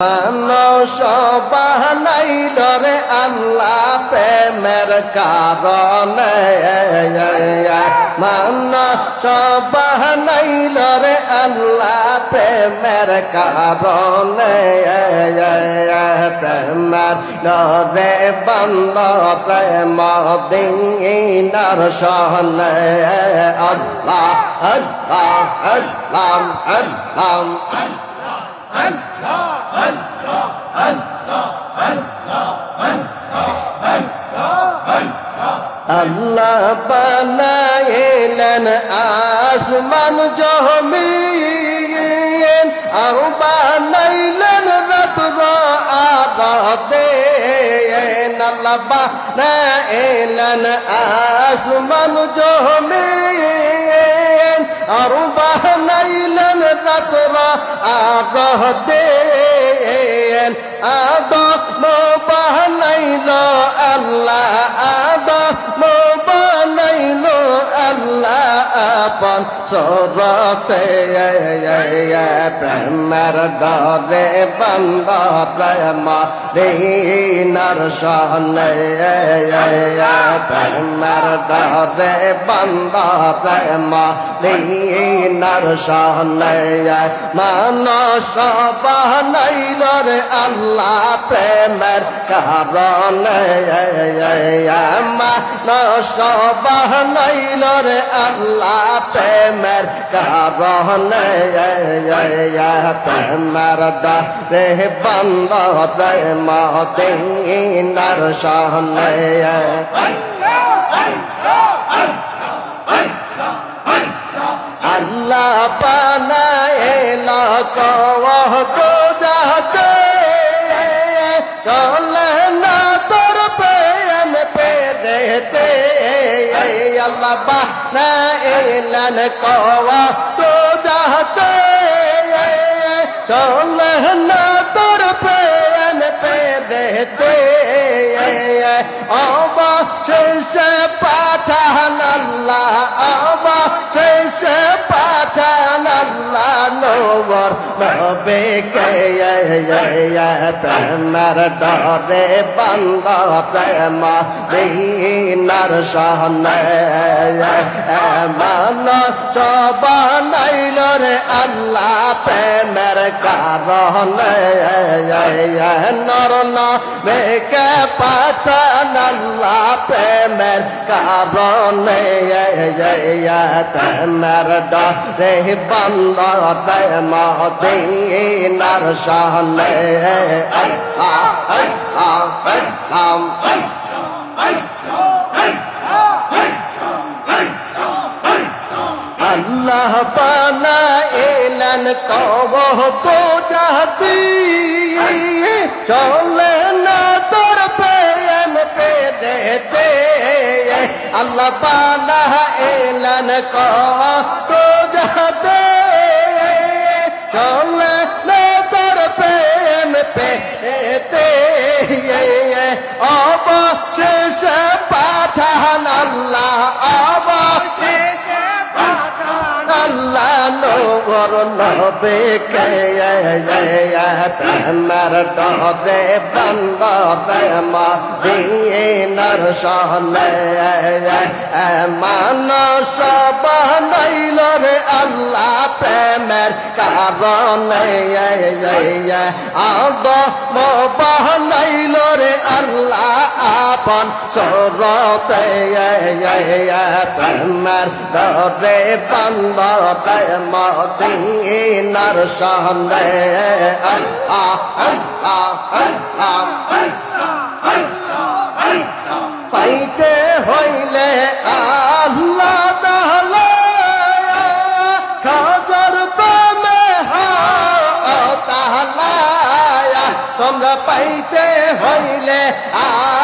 মানুষ বানাইল রে আল্লাহ প্রেমের কারণে। মানুষ বানাইল রে আল্লাহ প্রেমের কারণে। প্রেমের রে বন্ধ প্রেম দিনার সহনে। আল্লাহ আল্লাহ আল্লাহ আল্লাহ আল্লাহ। বানাইলেন আসমান জমিন, আর বানাইলেন রাত্র আদে আল্লাহ বানাইলেন আসমান জমিন, আর বানাইলেন রাত্র আদে আদম সরতে প্রেমের ডরে বন্ধ প্রেম, দিনার সহনে প্রেমের ডরে বন্ধ প্রেম, দিনার সহনে মানস বানাইল রে আল্লাহ প্রেমের কারণে মানস বানাইল রে আল্লাহ প্রেমের কারণে প্রেমের ডরে বন্ধ প্রেম দিনার সহনে আল্লাহ বানাইল কহ তো যাতে চলে না তোর প্রেম পে বা না এলান কওয়া তো যাহতে চলে না তোর প্রেম পে দেতে অবশেষে কে প্রেমের ডরে বন্ধ প্রেম দিনার সহনে। মান বানাইল রে আল্লাহ প্রেমের কারণে। নর নবে পাঠান আল্লাহ প্রেমের কারণে। প্রেমের ডরে বন্ধ প্রেম দিনার সহনে আল্লাহ আল্লাহ আল্লাহ আল্লাহ বানা এলেন কব তো জাতি। চলে না তোর প্রেম পে দেতে আল্লাহ বানা এলেন কব তো জাতি। চলে না তোর প্রেম পে দেতে অবশেষ পাঠান আল্লাহ অবশেষ নবে কে? প্রেমার ডরে বন্ধ প্রেম দিনার সহনে মানস রে আল্লাহ প্রেমের কারণে। আদ বানাইল রে আল্লাহ আপন সরতে প্রেমের ডরে বন্ধ প্রেম দিনার সহনে পাইতে হইলে আল্লাহ তাহলে খাজার প্রেমে তাহলে তোমরা পাইতে হইলে আল্লাহ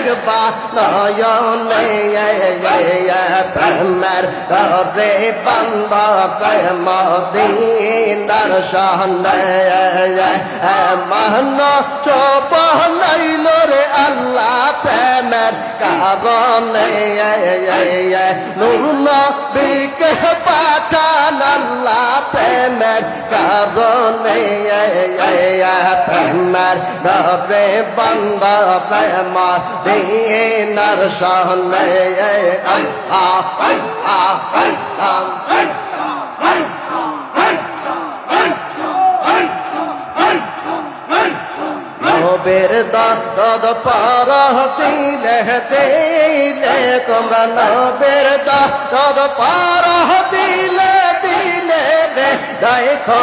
দেখবা নয়নে প্রেমের করে বন্ধ প্রেম দিনার সহনে মহন চোপ নাইল রে প্রেমের কারণে নুন বিকে পাঠান আল্লাহ প্রেমের কারণে প্রেমের ডরে বন্ধ প্রেম দিনার সহনে আ আ আ নবের দদ পার দিলে দিলে তোমরা নবের দদ পার দিলে দিলে রে দেখো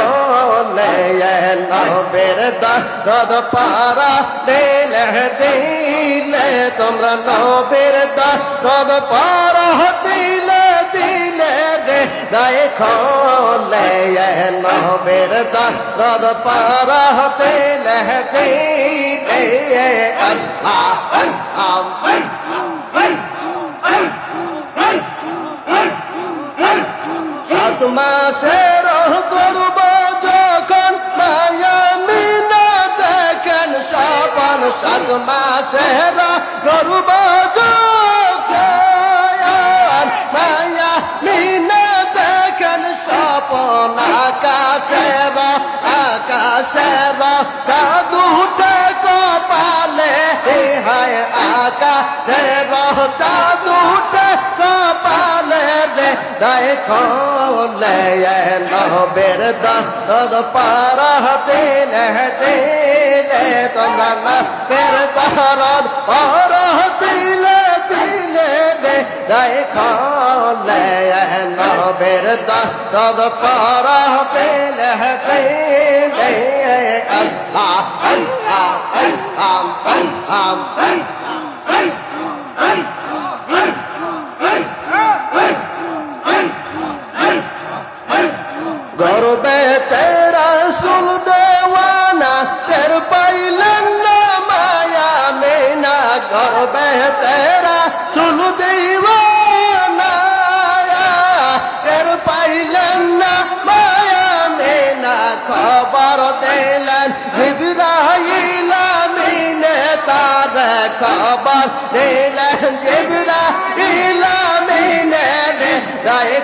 নবের দদ পার দিলে দিলে তোমরা নবের দদ পার দিলে দিলে রে দেখো লে নবের দদ পার দিলে আল্লাহ আল্লাহ, সাত মাসের করব যখন মায়া মিনা দেখেন সপন সাত মাসের করব যখন মায়া মিনা সপন আকাশের আকাশের চাঁদুটে কপালে হায় আকাশের চাঁদুটে কপালে রে দেখো লে নবের দদ পার দিলে দিলে তোমরা নবের দরদ পার দিলে দিলে রে দেখো লে নবের দদ পার দিলে আল্লাহ আল্লাহ আল্লাহ আল্লাহ আল্লাহ গর্বে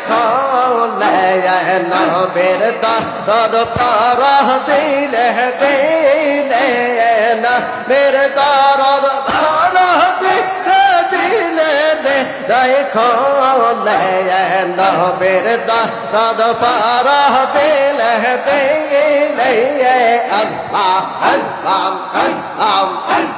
দেখো নবের দদ পার দিলে দিলে না মেরে দরদ পার দিলে দিলে রে দেখো নবের দদ পার দিলে দিলে আল্লাহ আল্লাহ আল্লাহ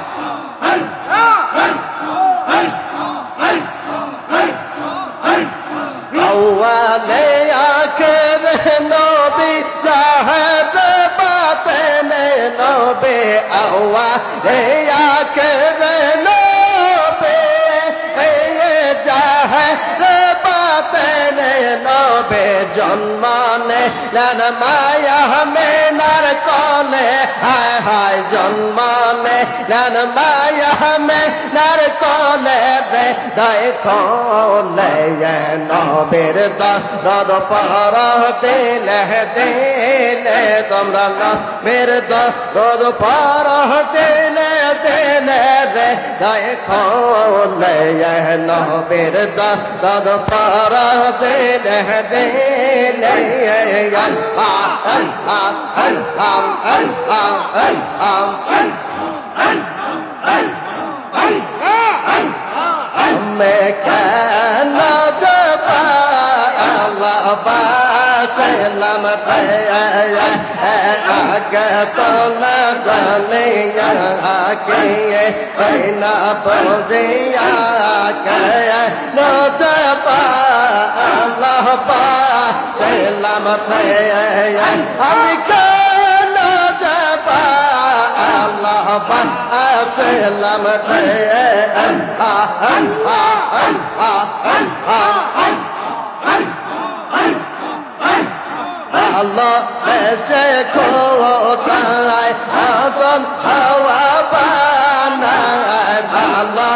জন্মানে লান মায়া মেনার কলে, হায় হায় জন্মানে লান মায়া মেনার কলে রে দেখো লে নবের দরদ পার দিলে দিলে তোমরা নবের দরদ পার দিলে দিলে। রে দেখো লে নবের দরদ পার দিলে দিলে আল্লাহ আল্লাহ আল্লাহ আল্লাহ जाने यहाँ के ना पहुँचे यहाँ के नो पा अल्लाह पा पहला मत अभी नो पा अल्लाह पा पहला मत अल्लाह अल्लाह अल्लाह अल्लाह Allah, Allah, Allah, Allah, কম হওয়া বানায় ভালো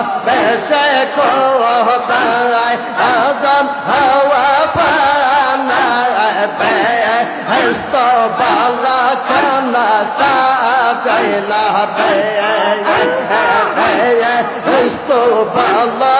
হওয়া বানায় বালা খানা সাজাইলা বে হস্ত বালা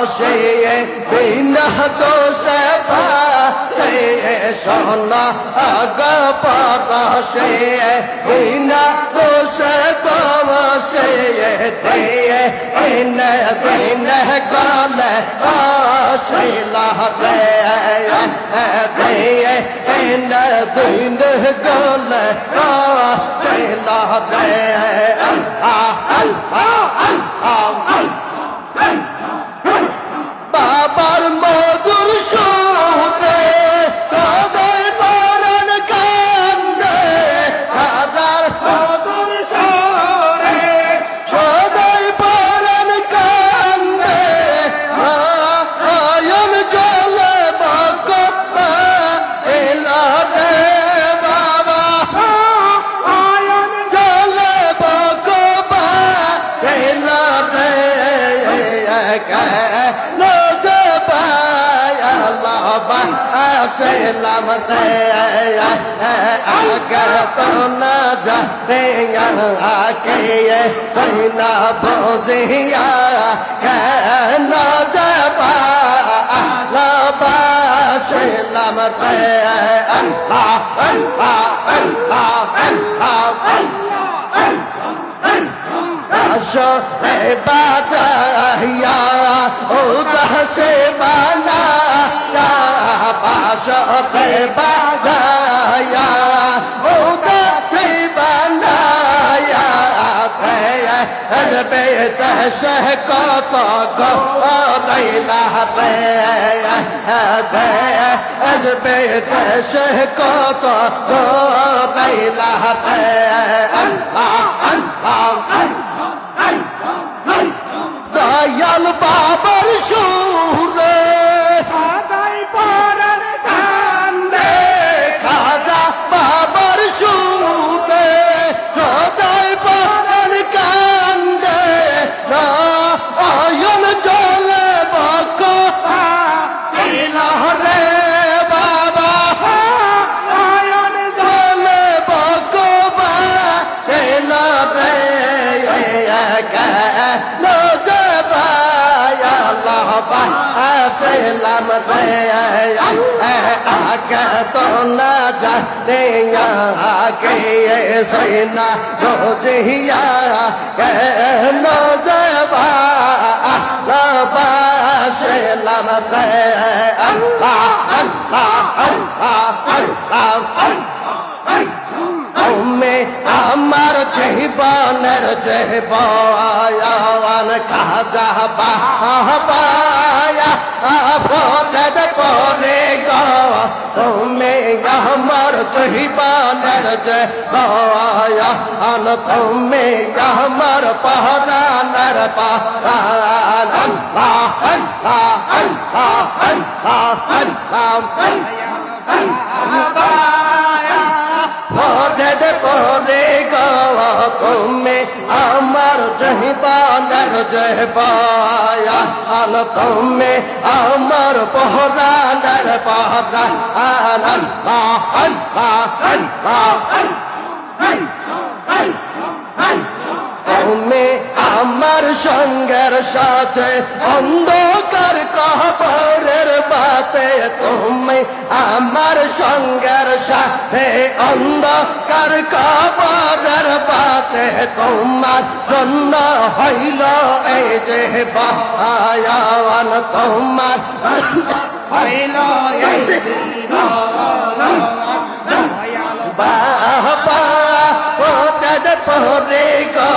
পারসে বিনা দোষে পাহে সোনা আগা পারসে বিনা দোষে দোষে তে ইন দিন গলে আশিলা দে দে ইন দিন গলে আশিলা দে আল্লাহ আল্লাহ বাবার যা রে আকে না বোঝিয়া কেন যাবা আল্লাহ বা আসলাম রে আল্লাহ আল্লাহ আল্লাহ আল্লাহ আসো রে বাজাইয়া ও দাসে বানা পাশো রে বাজাইয়া ও দাসে বানায়া? বে দেশে কত গইলা রে দে বে দেশে কত গইলা রে আল্লাহ আল্লাহ দয়াল বাবার সুরে সেলাম আগে তো না রে আগে সৈনা কেন যাবা বাবা সেলাম আল্লাহ আল্লাহ আল্লাহ আল্লাহ তুমি জীবনের জীবন খাজা বাবায়া ভোরে পরে তুমি আমার জীবনের জীবন তুমি আমার পহরানের পহরান আল্লাহ আল্লাহ আল্লাহ আল্লাহ আল্লাহ ভোরে দে পরে গো তুমি আমার জহিবানের জহবায়া, আন তুমি আমার পহরানের পহরান আল্লাহ আল্লাহ আল্লাহ সঙ্গের সাথে অন্ধকার কবরের বাতে তুমি আমার সংঘর্ষ হে অন্ধকার কবরের পাতে তোমার জন্য হইল এই যে বায়ান তোমার হইল এই ওটার পরে গো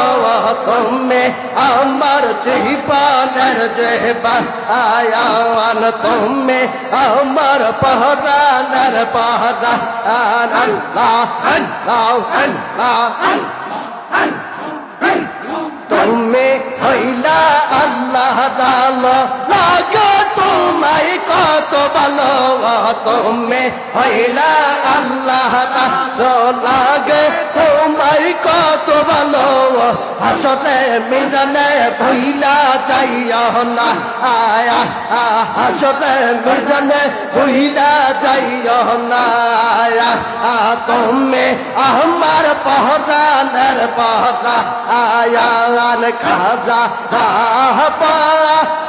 তুমি আমার জীবনের যে বায়ান তুমি আমার পহরানের পহরান আল্লাহ আল্লাহ আল্লাহ, তুমি হইলা আল্লাহ দাল। লাগে তোমায় কত ভালো, তুমি হইলা আল্লাহ দাল। লাগে কত ভালো আসলে মিজানে ভইলা যাইও না, আয়া আসলে মিজানে ভইলা যাইও না, আয়া তুমি আমার পহরানের পহরা আয়ান খাজা পা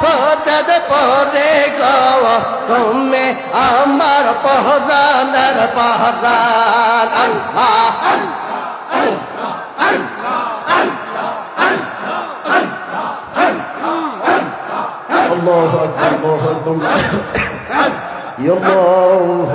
ফটে পরে গো তুমি আমার পহরানের পহরান আল্লাহ الله أكبر الله أكبر يا الله